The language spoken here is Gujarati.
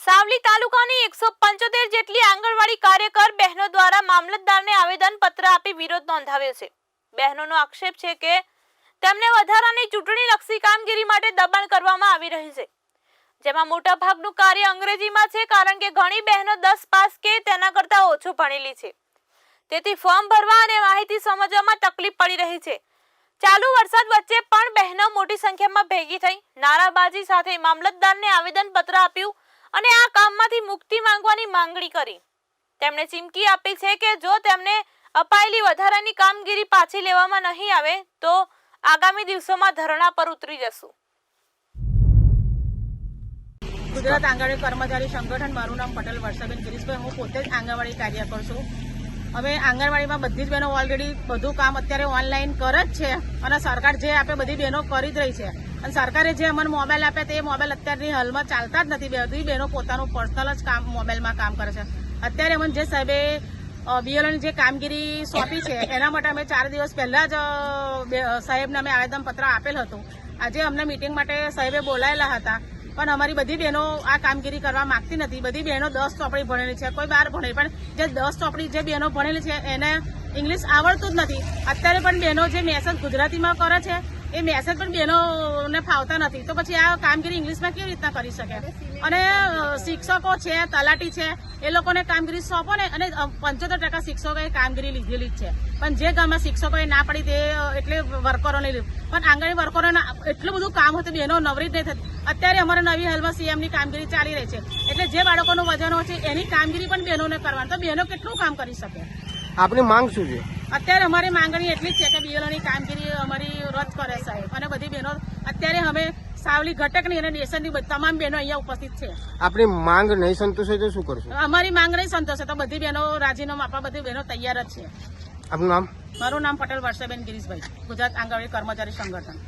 સાવલી તાલુકાની એકસો પંચોતેર જેટલી આંગણવાડી કાર્યકર બહેનો દ્વારા મામલતદારને આવેદન પત્ર આપી વિરોધ નોંધાવ્યો છે. બહેનોનો આક્ષેપ છે કે તેમને વધારાની ચૂંટણી લક્ષી કામગીરી માટે દબાણ કરવામાં આવી રહી છે. જેમાં મોટાભાગનું કાર્ય અંગ્રેજીમાં છે કારણ કે ઘણી બહેનો દસ પાસ કે તેના કરતાં ઓછું ભણેલી છે. તેથી ફોર્મ ભરવા અને માહિતી સમજવામાં તકલીફ પડી રહી છે. ચાલુ વરસાદ વચ્ચે પણ બહેનો મોટી સંખ્યામાં ભેગી થઈ નારાબાજી સાથે મામલતદારને આવેદન પત્ર આપ્યું અને આ કામમાંથી મુક્તિ માંગવાની માંગણી કરી. તેમણે ચીમકી આપી છે કે જો તેમને અપાયેલી વધારાની કામગીરી પાછી લેવામાં નહીં આવે, તો આગામી દિવસોમાં ધરણા પર ઉતરી જશું. ગુજરાત આંગણવાડી કર્મચારી સંગઠન, મારું નામ પટેલ વર્ષાબેન ગિરીશભાઈ, હું પોતે જ આંગણવાડી કાર્યકર છું. હવે આંગણવાડીમાં બધી જ બહેનો ઓલરેડી બધું કામ અત્યારે ઓનલાઈન કરે જ છે અને સરકાર જે આપે બધી બહેનો કરી જ રહી છે. અને સરકારે જે અમને મોબાઈલ આપે તે મોબાઈલ અત્યારની હાલમાં ચાલતા જ નથી. બધી બહેનો પોતાનું પર્સનલ જ કામ મોબાઈલમાં કામ કરે છે. અત્યારે અમને જે સાહેબે બીએલઓની જે કામગીરી સોંપી છે, એના માટે અમે ચાર દિવસ પહેલા જ સાહેબને અમે આવેદનપત્ર આપેલ હતું. આજે અમને મિટિંગ માટે સાહેબે બોલાયેલા હતા. પણ અમારી બધી બહેનો આ કામગીરી કરવા માંગતી નથી. બધી બહેનો દસ ચોપડી ભણેલી છે. કોઈ બાર ભણે, પણ જે દસ ચોપડી જે બહેનો ભણેલી છે, એને ઇંગ્લિશ આવડતું જ નથી. અત્યારે પણ બહેનો જે મેસેજ ગુજરાતીમાં કરે છે એ મેસેજ પણ બહેનોને ફાવતા નથી. તો પછી આ કામગીરી ઇંગ્લિશમાં કેવી રીતના કરી શકે? અને શિક્ષકો છે તલાટી છે એ લોકોને કામગીરી સોંપો ને અને પંચોતેર ટકા શિક્ષકોએ કામગીરી લીધેલી જ છે. પણ જે ગામમાં શિક્ષકોએ ના પડી તે એટલે વર્કરોને લીધું. પણ આંગણવાડી વર્કરોને એટલું બધું કામ હતું બહેનો નવરી જ નહીં થતી. અત્યારે અમારે નવી હાલમાં સીએમની કામગીરી ચાલી રહી છે. એટલે જે બાળકોનું વજન હોય છે એની કામગીરી પણ બહેનોને કરવાની. તો બહેનો કેટલું કામ કરી શકે? આપની માંગ શું છે? અત્યારે અમારી માંગણી એટલી જ છે કે બીએલઓની કામગીરી અમારી અને બધી બહેનો અત્યારે અમે સાવલી ઘટકની અને બધી તમામ બહેનો અહીંયા ઉપસ્થિત છે. આપણી માંગ નહીં સંતોષે તો શું કરશું? અમારી માંગ નહીં સંતોષે તો બધી બહેનો રાજીનામું આપવા બધી બહેનો તૈયાર જ છે. આપનું નામ? મારું નામ પટેલ વર્ષાબેન ગિરીશભાઈ ગુજરાત આંગણવાડી કર્મચારી સંગઠન.